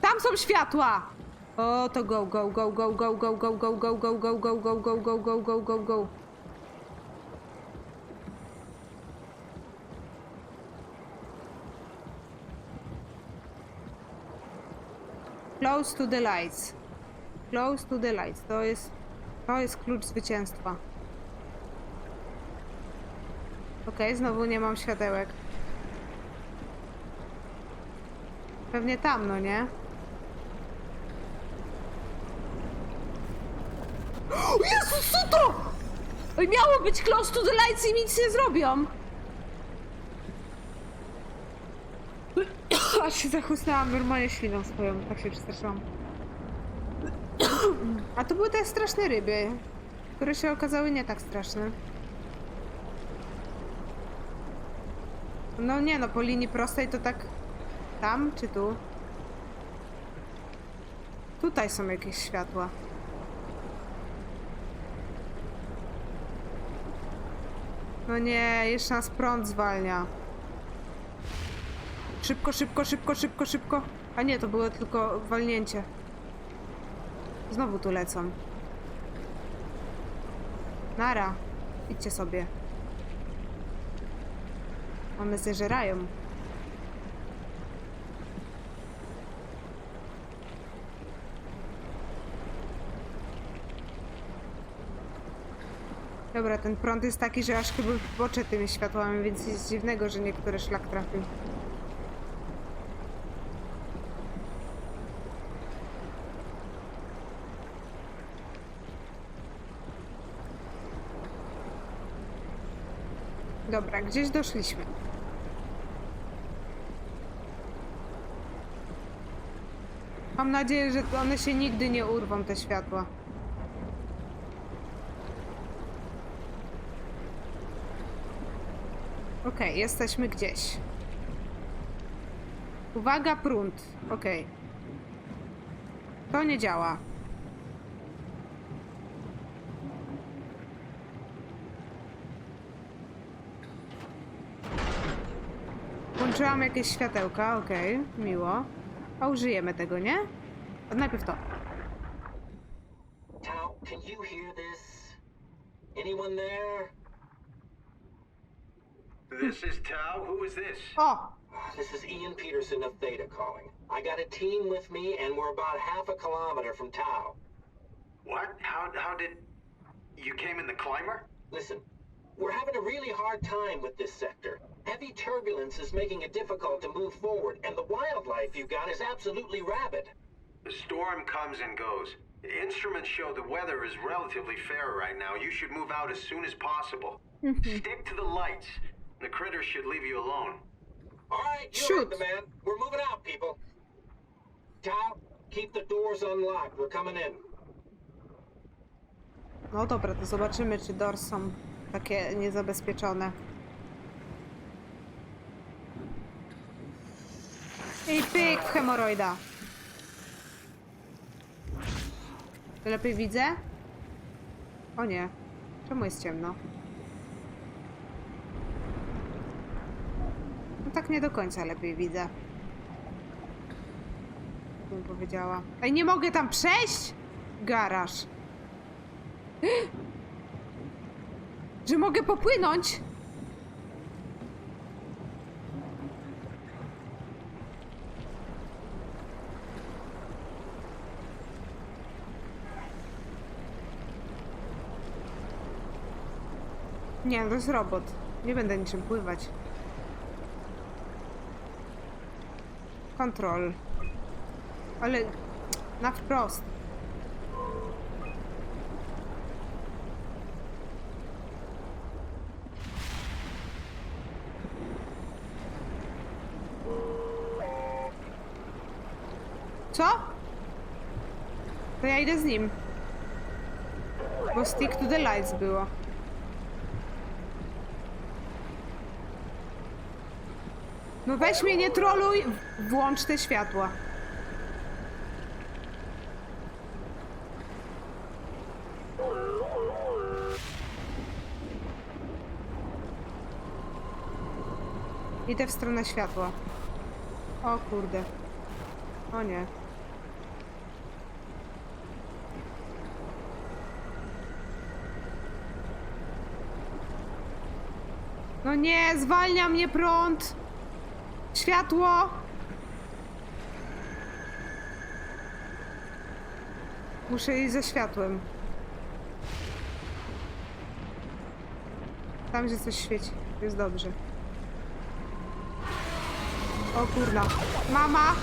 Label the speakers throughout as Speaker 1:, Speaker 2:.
Speaker 1: Tam są światła! O, to go, go, go, go, go, go, go, go, go, go, go, go, go, go, go, go, go, go, go. Close to the lights. Close to the lights. To jest, to jest klucz zwycięstwa. Okej, znowu nie mam światełek. Pewnie tam, no nie? O Jezus, co to? Oj, Miało być close to the lights i nic nie zrobią. Aż się zachłysnęłam normalnie śliną swoją, tak się przestraszyłam. A to były te straszne ryby, które się okazały nie tak straszne. No nie no, po linii prostej to tak tam czy tu? Tutaj są jakieś światła. No nie, jeszcze nas prąd zwalnia. Szybko, szybko, szybko, szybko, szybko. A nie, to było tylko walnięcie. Znowu tu lecą. Nara. Idźcie sobie. One zeżerają. Dobra, ten prąd jest taki, że aż chyba boczę tymi światłami, więc nic dziwnego, że niektóre szlak trafił. Dobra, gdzieś doszliśmy. Mam nadzieję, że one się nigdy nie urwą, te światła. Okej, jesteśmy gdzieś. Uwaga, prąd. Okej. To nie działa. Włączyłam jakieś światełka, okej, miło. A użyjemy tego, nie? A najpierw to.
Speaker 2: Tao, can you hear this? Anyone there?
Speaker 3: This is Tao. Who is this?
Speaker 1: O!
Speaker 2: This is Ian Peterson of Theta calling. I got a team with me, and we're about half a kilometer from Tau.
Speaker 3: What? How? How did? You came in the climber?
Speaker 2: Listen, we're having a really hard time with this sector. Heavy turbulence is making it difficult to move forward, and the wildlife you got is absolutely rabid.
Speaker 3: The storm comes and goes. The instruments show the weather is relatively fair right now. You should move out as soon as possible. Mm-hmm. Stick to the lights. The critters should leave you alone.
Speaker 2: All right, you
Speaker 1: Shoot.
Speaker 2: heard the man. We're moving out, people. Tao, keep the doors unlocked. We're coming in.
Speaker 1: No dobra, to zobaczymy, czy doors są takie niezabezpieczone. I pyk w hemoroida. Lepiej widzę? O nie. Czemu jest ciemno? Tak nie do końca lepiej widzę. Bym powiedziała. Ej, nie mogę tam przejść? Garaż. Że mogę popłynąć? Nie, to jest robot. Nie będę niczym pływać. Kontrol. Ale na wprost. Co? To ja idę z nim. Bo stick to the lights było. Weź mnie, nie troluj! Włącz te światła. Idę w stronę światła. O kurde. O nie. No nie, zwalnia mnie prąd! Światło! Muszę iść ze światłem. Tam, gdzie coś świeci. Jest dobrze. O kurna. Mama!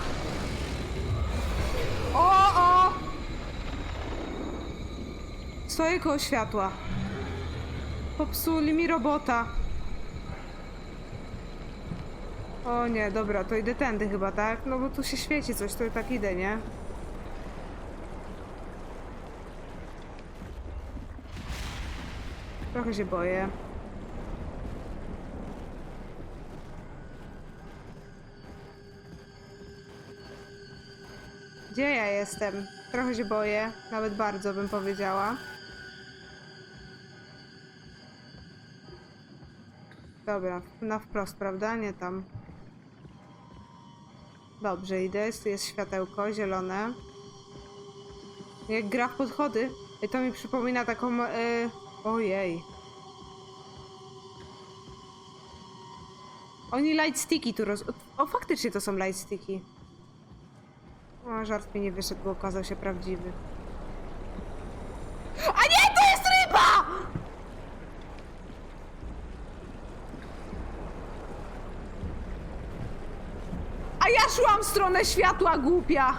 Speaker 1: O, o! Stoję koło światła. Popsuli mi robota. O nie, dobra, to idę tędy chyba, tak? No bo tu się świeci coś, to tak idę, nie? Trochę się boję. Gdzie ja jestem? Trochę się boję, nawet bardzo bym powiedziała. Dobra, na wprost, prawda? Nie tam. Dobrze, idę. Tu jest światełko zielone. Jak gra w podchody, y, to mi przypomina taką. Y... Ojej. Oni lightsticki tu roz... O, faktycznie to są lightsticki. O, żart mi nie wyszedł, bo okazał się prawdziwy. A nie, to jest ryba! Szłam w stronę światła, głupia!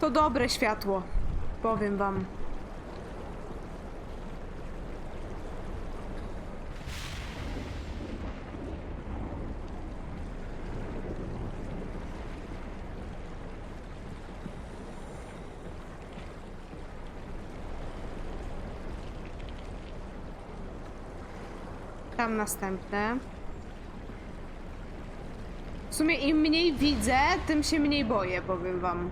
Speaker 1: To dobre światło, powiem wam. Tam następne. W sumie im mniej widzę, tym się mniej boję, powiem wam.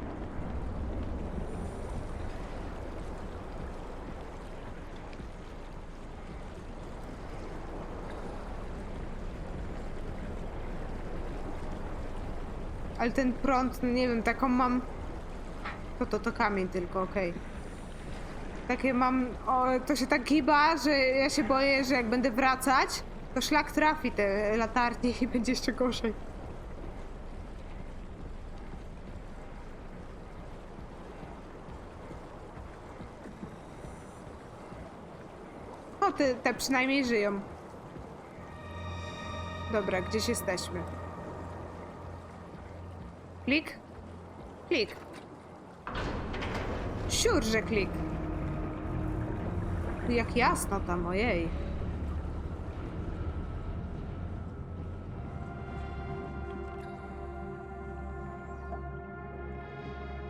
Speaker 1: Ale ten prąd, nie wiem, taką mam... To to, to kamień tylko, okej. Takie mam, o, to się tak giba, że ja się boję, że jak będę wracać, to szlak trafi te latarnie i będzie jeszcze gorzej. O, te, te przynajmniej żyją. Dobra, gdzieś jesteśmy. Klik? Klik. Siur, że klik. Jak jasno tam, ojej.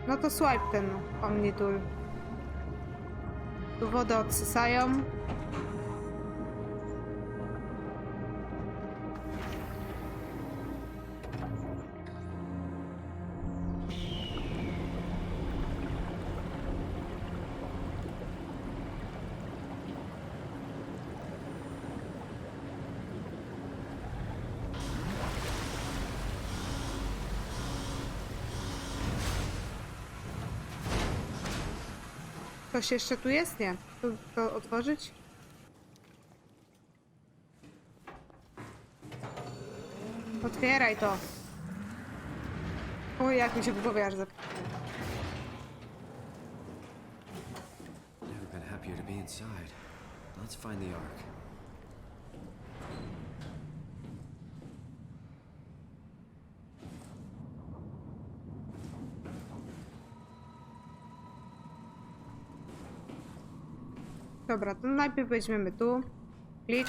Speaker 1: No to swipe ten Omnitul. Tu wodę odsysają. Ktoś jeszcze tu jest? Nie. Tu to otworzyć? Otwieraj to. O, jak mi się w głowie aż zap...
Speaker 4: Never been happier to be inside. Let's find the Ark.
Speaker 1: Dobra, to najpierw weźmiemy tu. Klik.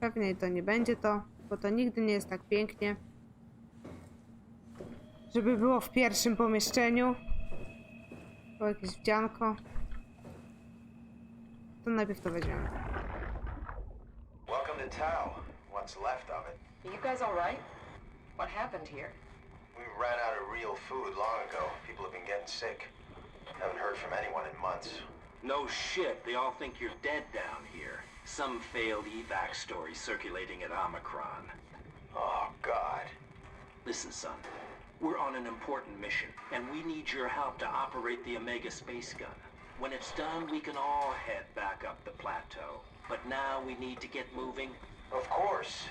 Speaker 1: Pewnie to nie będzie to, bo to nigdy nie jest tak pięknie. Żeby było w pierwszym pomieszczeniu. Było jakieś wdzianko. To najpierw to weźmiemy.
Speaker 3: Welcome to Tau. What's left of it.
Speaker 5: You guys all right? What happened here?
Speaker 3: We ran out of real food long ago. People have been getting sick. Haven't heard from anyone in months.
Speaker 6: No shit, they all think you're dead down here. Some failed evac story circulating at Omicron.
Speaker 3: Oh, God.
Speaker 6: Listen, son. We're on an important mission, and we need your help to operate the Omega space gun. When it's done, we can all head back up the plateau. But now we need to get moving.
Speaker 3: Of course.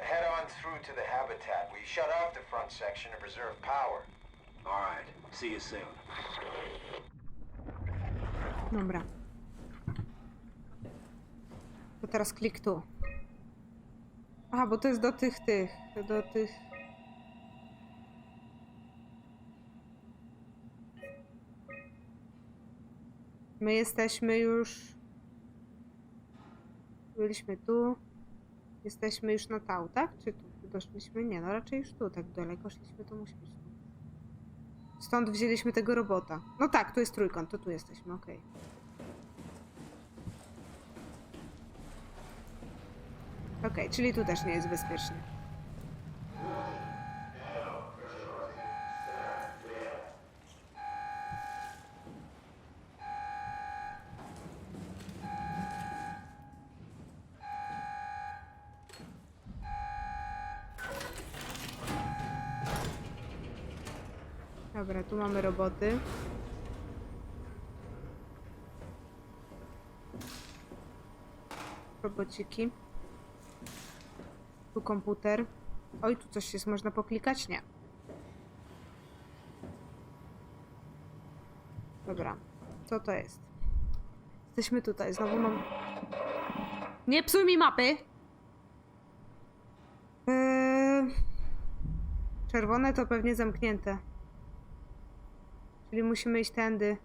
Speaker 3: Head on through to the habitat. We shut off the front section to preserve power.
Speaker 6: All right. See.
Speaker 1: Dobra. To teraz klik tu. Aha, bo to jest do tych, tych, do tych... My jesteśmy już... Byliśmy tu. Jesteśmy już na tał, tak? Czy tu doszliśmy? Nie, no raczej już tu. Tak daleko szliśmy, to musi być tu. Stąd wzięliśmy tego robota. No tak, tu jest trójkąt, to tu jesteśmy, okej. Okej, czyli tu też nie jest bezpiecznie. Mamy roboty. Robociki. Tu komputer. Oj, tu coś jest, można poklikać? Nie. Dobra, co to jest? Jesteśmy tutaj, znowu mam... Nie psuj mi mapy! Eee... Czerwone to pewnie zamknięte. Czyli musimy iść tędy.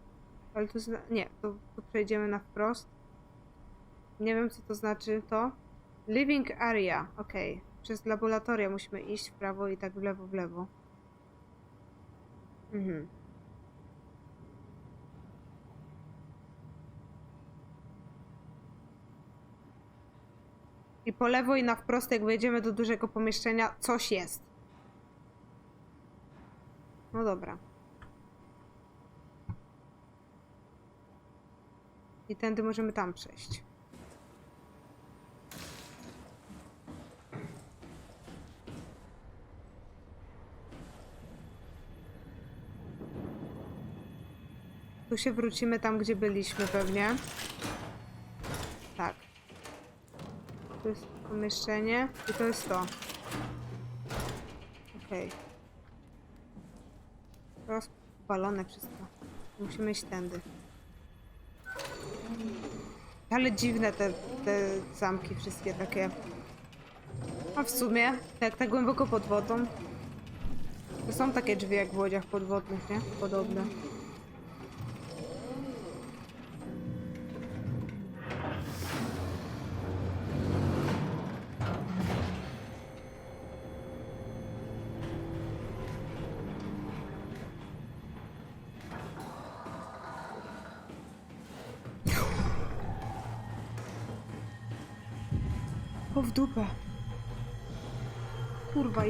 Speaker 1: Ale tu... zna- Nie, tu, tu przejdziemy na wprost. Nie wiem, co to znaczy to. Living area, okej. Przez laboratoria musimy iść w prawo i tak w lewo, w lewo. Mhm. I po lewo i na wprost, jak wejdziemy do dużego pomieszczenia, coś jest. No dobra. I tędy możemy tam przejść. Tu się wrócimy tam, gdzie byliśmy pewnie. Tak. Tu jest pomieszczenie i to jest to. Okej. Rozpalone wszystko. Musimy iść tędy. Ale dziwne te, te zamki wszystkie takie. A w sumie, jak tak głęboko pod wodą. To są takie drzwi jak w łodziach podwodnych, nie? Podobne.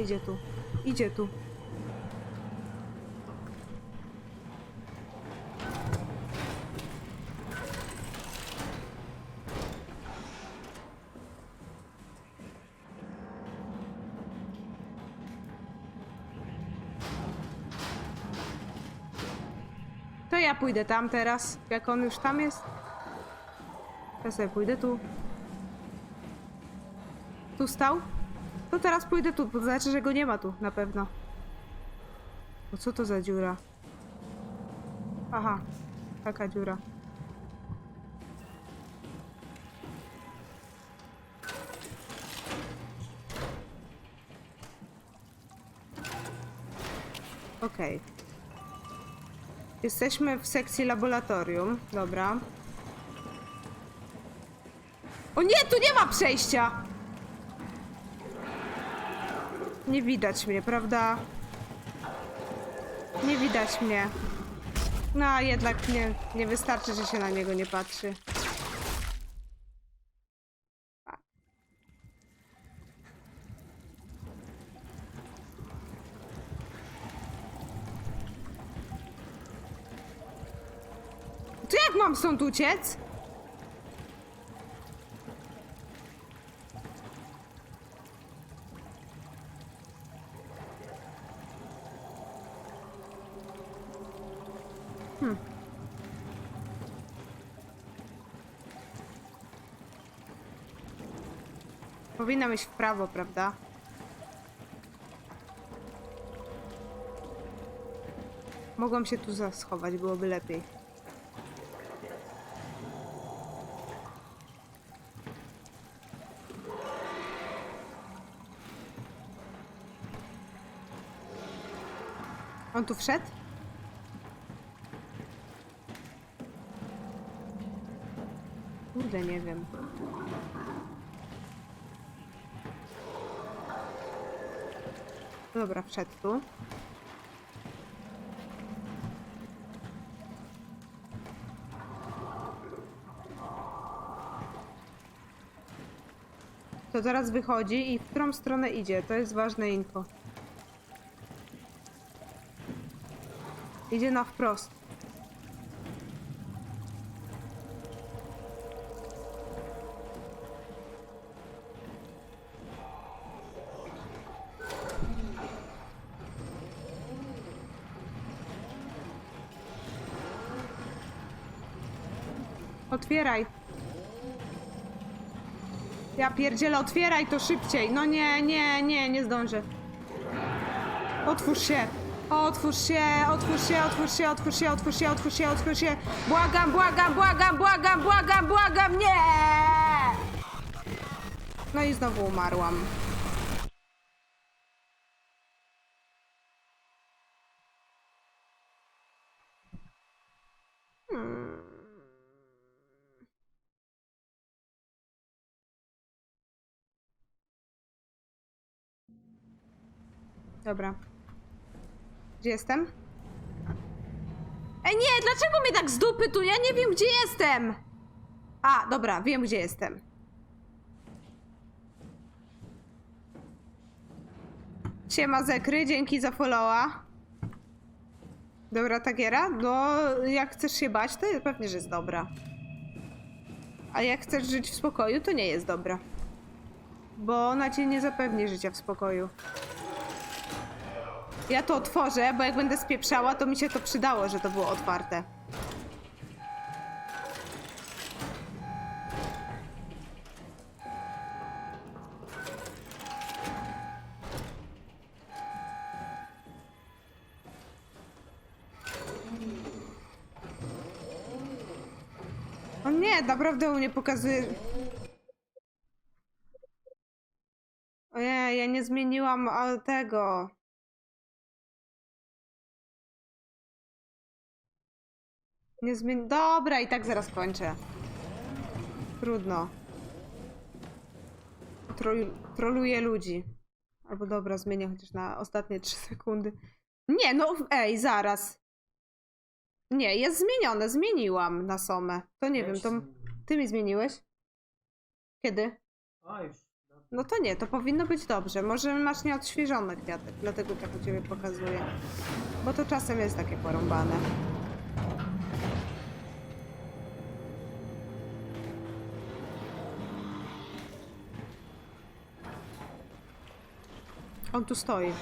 Speaker 1: Idzie tu. Idzie tu. To ja pójdę tam teraz, jak on już tam jest. Ja sobie pójdę tu. Tu stał? To teraz pójdę tu, to znaczy, że go nie ma tu, na pewno. O co to za dziura? Aha, taka dziura. Okej. Jesteśmy w sekcji laboratorium, dobra. O nie, tu nie ma przejścia! Nie widać mnie, prawda? Nie widać mnie. No, a jednak nie, nie wystarczy, że się na niego nie patrzy. To jak mam stąd uciec? Powinna iść w prawo, prawda? Mogłam się tu za- schować, byłoby lepiej. On tu wszedł? Kurde, nie wiem. Dobra, wszedł tu. To zaraz wychodzi i w którą stronę idzie? To jest ważne info. Idzie na wprost. Otwieraj. Ja pierdzielę, otwieraj to szybciej. No nie, nie, nie, nie zdążę. Otwórz się. Otwórz się, otwórz się, otwórz się, otwórz się, otwórz się, otwórz się, otwórz się. Błagam, błagam, błagam, błagam, błagam, błagam, nie! No i znowu umarłam. Dobra. Gdzie jestem? Ej, nie! Dlaczego mnie tak z dupy tu? Ja nie wiem, gdzie jestem! A, dobra, wiem, gdzie jestem. Siema Zekry, dzięki za followa. Dobra tagiera? No, jak chcesz się bać, to pewnie, że jest dobra. A jak chcesz żyć w spokoju, to nie jest dobra. Bo ona ci nie zapewni życia w spokoju. Ja to otworzę, bo jak będę spieprzała, to mi się to przydało, że to było otwarte. O nie, naprawdę u mnie pokazuje... Ojej, ja nie zmieniłam tego. Nie zmieni... Dobra, i tak zaraz kończę. Trudno. Trol... Troluję ludzi. Albo dobra, zmienię chociaż na ostatnie 3 sekundy. Nie, no ej, zaraz. Nie, jest zmienione, zmieniłam na Somę. To nie wiem, to ty mi zmieniłeś? Kiedy?
Speaker 7: A już.
Speaker 1: No to nie, to powinno być dobrze. Może masz nieodświeżony kwiatek, dlatego tak u ciebie pokazuje. Bo to czasem jest takie porąbane. On tu stoi.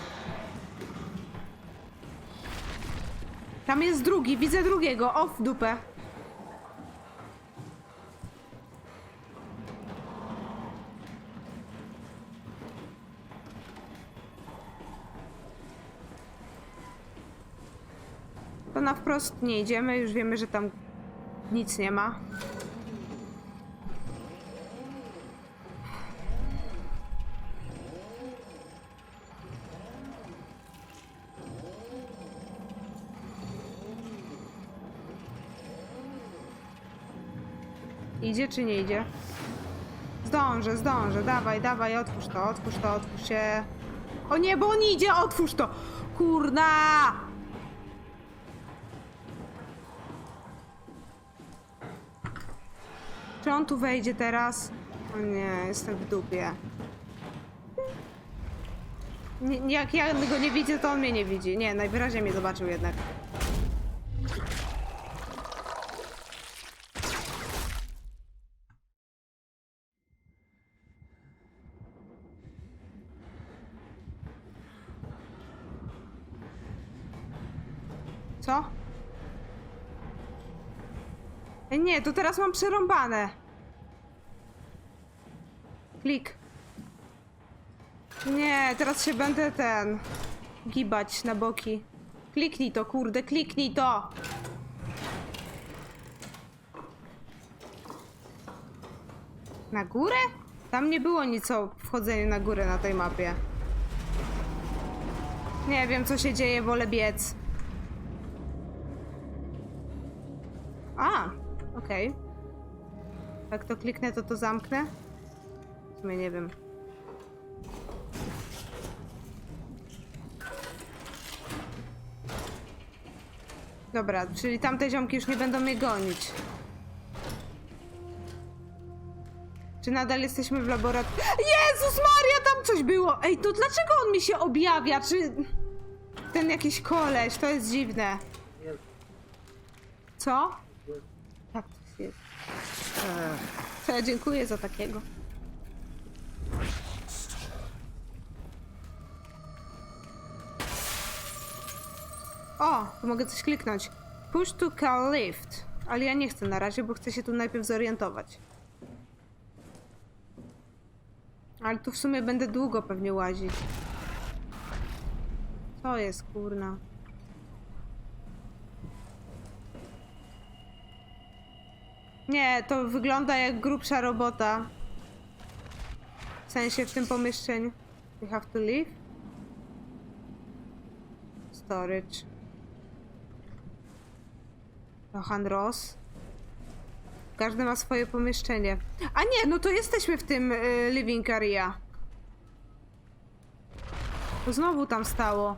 Speaker 1: Tam jest drugi, widzę drugiego. O, w dupę. To na wprost nie idziemy, już wiemy, że tam nic nie ma. Idzie czy nie idzie? Zdążę, zdążę, dawaj, dawaj, otwórz to, otwórz to, otwórz się. O nie, bo on idzie, otwórz to! Kurna! Czy on tu wejdzie teraz? O nie, jestem w dupie. Nie, jak ja go nie widzę, to on mnie nie widzi. Nie, najwyraźniej mnie zobaczył jednak. Co? Ej, nie, to teraz mam przerąbane. Klik. Nie, teraz się będę ten... gibać na boki. Kliknij to, kurde, kliknij to! Na górę? Tam nie było nic o wchodzeniu na górę na tej mapie. Nie wiem, co się dzieje, wolę biec. Okej. Jak to kliknę, to to zamknę? W sumie nie wiem. Dobra, czyli tamte ziomki już nie będą mnie gonić. Czy nadal jesteśmy w laboratorium? Jezus Maria, tam coś było! Ej, to dlaczego on mi się objawia? Czy... Ten jakiś koleś, to jest dziwne. Co? Tak, to jest. To ja dziękuję za takiego. O, tu mogę coś kliknąć. Push to call lift. Ale ja nie chcę na razie, bo chcę się tu najpierw zorientować. Ale tu w sumie będę długo pewnie łazić. Co jest, kurna? Nie, to wygląda jak grubsza robota. W sensie w tym pomieszczeniu. We have to leave. Storage. Johan Ross. Każdy ma swoje pomieszczenie. A nie, no to jesteśmy w tym y, living area. To znowu tam stało.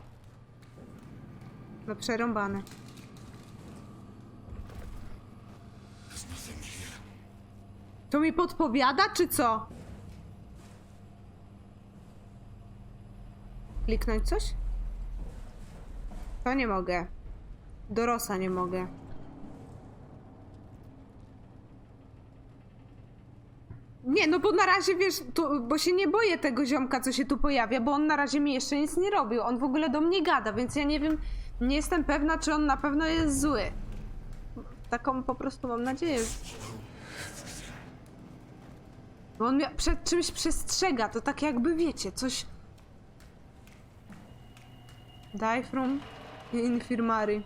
Speaker 1: No przerąbane. To mi podpowiada, czy co? Kliknąć coś? To nie mogę. Do Rosa nie mogę. Nie, no bo na razie wiesz, to, bo się nie boję tego ziomka, co się tu pojawia, bo on na razie mi jeszcze nic nie robił. On w ogóle do mnie gada, więc ja nie wiem, nie jestem pewna, czy on na pewno jest zły. Taką po prostu mam nadzieję. Bo on przed czymś przestrzega, to tak jakby wiecie, coś. Die from infirmary.